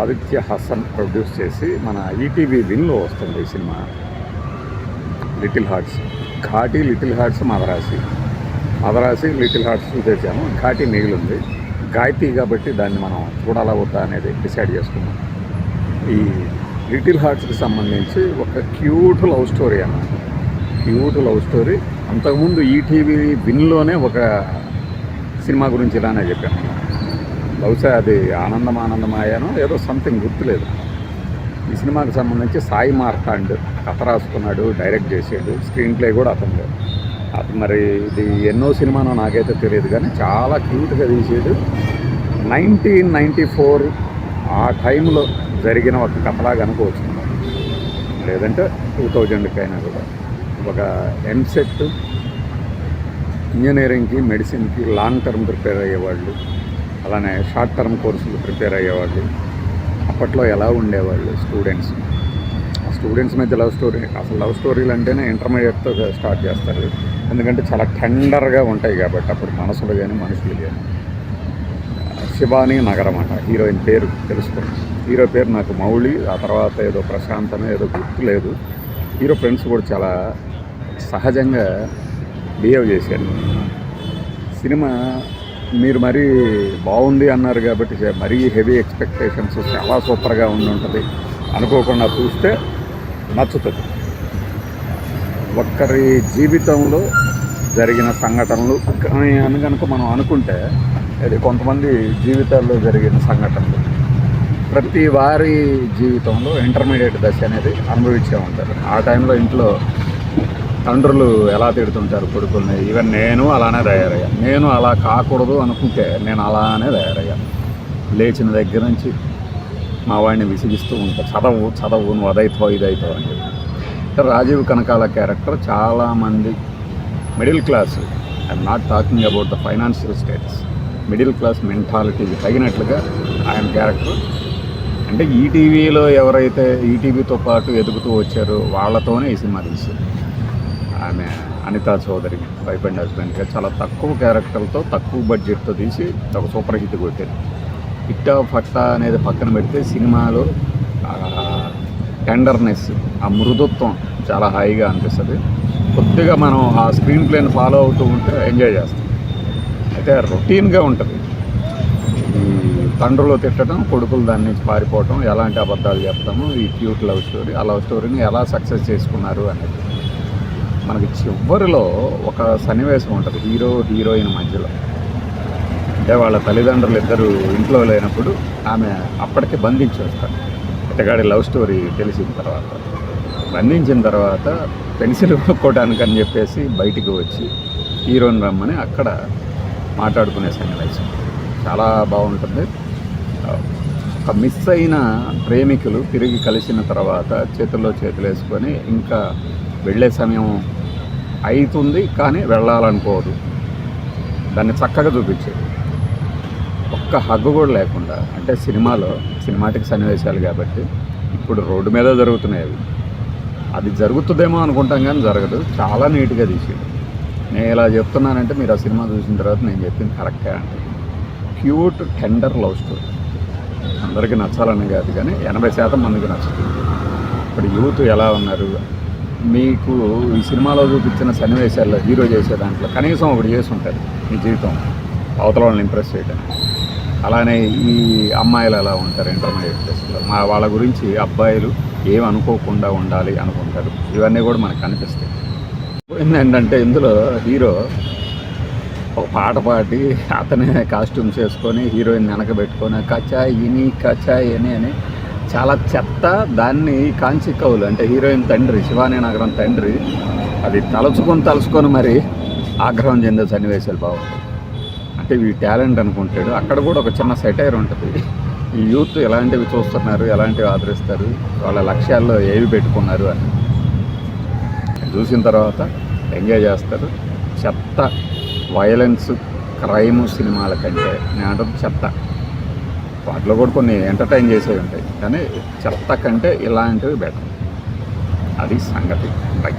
Aditya Hasan produce చేసి మన ETV విన్లో వస్తుంది ఈ cinema. Little hearts Ghaati little hearts Madharaasi. Madharaasi little hearts తెచ్చాము ఘాటి మిగిలింది. గాయత్రి కాబట్టి దాన్ని మనం చూడాలా వద్దా అనేది డిసైడ్ చేసుకున్నాం. ఈ లిటిల్ హార్ట్స్కి సంబంధించి ఒక క్యూట్ లవ్ స్టోరీ అన్నమాట క్యూట్ లవ్ స్టోరీ అంతకుముందు ఈటీవీ విన్లోనే ఒక సినిమా గురించి ఇలానే చెప్పాను. బహుశా అది ఆనందం ఆనందమాయానో ఏదో సంథింగ్ గుర్తులేదు. ఈ సినిమాకి సంబంధించి సాయి మార్తాండ్ కథ రాసుకున్నాడు డైరెక్ట్ చేసాడు స్క్రీన్ ప్లే కూడా అతను అతను మరి ఇది ఎన్నో సినిమానో నాకైతే తెలియదు కానీ చాలా క్యూట్గా తీసాడు. నైన్టీన్ నైంటీ ఫోర్ ఆ టైంలో జరిగిన ఒక కథలాగా అనుకోవచ్చు. లేదంటే టూ థౌజండ్కి అయినా కూడా. ఒక ఎంసెట్ ఇంజనీరింగ్కి మెడిసిన్కి లాంగ్ టర్మ్ ప్రిపేర్ అయ్యేవాళ్ళు. అలానే షార్ట్ టర్మ్ కోర్సులు ప్రిపేర్ అయ్యేవాళ్ళు. అప్పట్లో ఎలా ఉండేవాళ్ళు స్టూడెంట్స్? ఆ స్టూడెంట్స్ మధ్య లవ్ స్టోరీ అసలు లవ్ స్టోరీలు అంటేనే ఇంటర్మీడియట్తో స్టార్ట్ చేస్తారు. ఎందుకంటే చాలా టెండర్గా ఉంటాయి కాబట్టి అప్పుడు మనసులు కానీ మనుషులు కానీ శివాని నగరం అంట హీరోయిన్ పేరు తెలుసుకోండి. హీరో పేరు నాకు మౌళి ఆ తర్వాత ఏదో ప్రశాంతమే ఏదో గుర్తు లేదు. హీరో ఫ్రెండ్స్ కూడా చాలా సహజంగా బిహేవ్ చేశారు సినిమా మీరు మరీ బాగుంది అన్నారు కాబట్టి మరీ హెవీ ఎక్స్పెక్టేషన్స్ చాలా సూపర్గా ఉండి ఉంటుంది. అనుకోకుండా చూస్తే నచ్చుతుంది. ఒక్కరి జీవితంలో జరిగిన సంఘటనలు కానీ అని కనుక మనం అనుకుంటే అది కొంతమంది జీవితాల్లో జరిగిన సంఘటనలు. ప్రతి వారి జీవితంలో ఇంటర్మీడియట్ దశ అనేది అనుభవించే ఉంటారు. ఆ టైంలో ఇంట్లో తండ్రులు ఎలా తిడుతుంటారు కొడుకుల్ని? ఈవెన్ నేను అలానే తయారయ్యా. నేను అలా కాకూడదు అనుకుంటే నేను అలానే తయారయ్యా. లేచిన దగ్గర నుంచి మా వాడిని విసిగిస్తూ ఉంటా. చదవు చదవు నువ్వు అదైతో ఇదైతో అని చెప్పి. రాజీవ్ కనకాల క్యారెక్టర్ చాలామంది middle class. I'm not talking about the financial status middle class మెంటాలిటీకి తగినట్లుగా ఆయన క్యారెక్టర్. అంటే ఈటీవీలో ఎవరైతే ఈటీవీతో పాటు ఎదుగుతూ వచ్చారో వాళ్ళతోనే ఈ సినిమా తీసింది ఆమె అనితా చౌదరి వైఫ్ అండ్ హస్బెండ్గా చాలా తక్కువ క్యారెక్టర్తో తక్కువ బడ్జెట్తో తీసి ఒక సూపర్ హిట్ కొట్టింది హిట్ ఫట్ట అనేది పక్కన పెడితే సినిమాలో టెండర్నెస్ ఆ మృదుత్వం చాలా హాయిగా అనిపిస్తుంది. కొద్దిగా మనం ఆ స్క్రీన్ ప్లేని ఫాలో అవుతూ ఉంటే ఎంజాయ్ చేస్తాం. అయితే రొటీన్గా ఉంటుంది. ఈ తండ్రులు తిట్టడం కొడుకులు దాని నుంచి పారిపోవటం ఎలాంటి అబద్ధాలు చెప్తాము ఈ క్యూట్ లవ్ స్టోరీ ఆ లవ్ స్టోరీని ఎలా సక్సెస్ చేసుకున్నారు అనేది. మనకి చివరిలో ఒక సన్నివేశం ఉంటుంది హీరో హీరోయిన్ మధ్యలో. అంటే వాళ్ళ తల్లిదండ్రులు ఇద్దరు ఇంట్లో లేనప్పుడు ఆమె అప్పటికే బంధించేస్తారు. ఇతగాడి లవ్ స్టోరీ తెలిసిన తర్వాత. బంధించిన తర్వాత పెన్సిల్ కొనుక్కోవడానికి అని చెప్పేసి బయటికి వచ్చి హీరోని రమ్మని అక్కడ మాట్లాడుకునే సన్నివేశం. చాలా బాగుంటుంది. ఒక మిస్ అయిన ప్రేమికులు తిరిగి కలిసిన తర్వాత చేతుల్లో చేతులు వేసుకొని ఇంకా వెళ్ళే సమయం అవుతుంది కానీ వెళ్ళాలనుకోదు. దాన్ని చక్కగా చూపించేది. ఒక్క హగ్గు కూడా లేకుండా అంటే సినిమాలో సినిమాటిక్ సన్నివేశాలు కాబట్టి ఇప్పుడు రోడ్డు మీద జరుగుతున్నాయి అవి. అది జరుగుతుందేమో అనుకుంటాం కానీ జరగదు. చాలా నీట్గా తీసేది నేను ఇలా చెప్తున్నానంటే మీరు ఆ సినిమా చూసిన తర్వాత నేను చెప్పింది కరెక్టే అంటే క్యూట్ టెండర్ లవ్ స్టోరీ. అందరికీ నచ్చాలని కాదు కానీ ఎనభై శాతం మందికి నచ్చుతుంది. ఇప్పుడు యూత్ ఎలా ఉన్నారు? మీకు ఈ సినిమాలో చూపించిన సన్నివేశాల్లో హీరో చేసే దాంట్లో కనీసం ఒకటి చేసి ఉంటారు మీ జీవితం అవతల వాళ్ళని ఇంప్రెస్ చేయడానికి అలానే ఈ అమ్మాయిలు ఎలా ఉంటారు ఇంటర్మీడియట్ టెస్ట్లో మా వాళ్ళ గురించి అబ్బాయిలు ఏమి అనుకోకుండా ఉండాలి అనుకుంటారు. ఇవన్నీ కూడా మనకు కనిపిస్తాయి. ఏంటంటే ఇందులో హీరో ఒక పాట పాడి అతనే కాస్ట్యూమ్స్ వేసుకొని హీరోయిన్ వెనకబెట్టుకొని కచాయి ఇని కచాయి అని అని చాలా చెత్త దాన్ని కాంచి కవులు అంటే హీరోయిన్ తండ్రి శివాని నగరం తండ్రి అది తలుచుకొని తలుచుకొని మరి ఆగ్రహం చెందే సన్నివేశాలు బాగుంటాయి అంటే ఈ టాలెంట్ అనుకుంటాడు. అక్కడ కూడా ఒక చిన్న సెటైర్ ఉంటుంది. ఈ యూత్ ఎలాంటివి చూస్తున్నారు ఎలాంటివి ఆదరిస్తారు వాళ్ళ లక్ష్యాల్లో ఏవి పెట్టుకున్నారు అని. చూసిన తర్వాత ఎంజాయ్ చేస్తారు. చెత్త వయలెన్స్ క్రైమ్ సినిమాల కంటే నేను చెత్త. వాటిలో కూడా కొన్ని ఎంటర్టైన్ చేసేవి ఉంటాయి. కానీ చెత్త కంటే ఇలాంటివి బెటర్. అది సంగతి. బై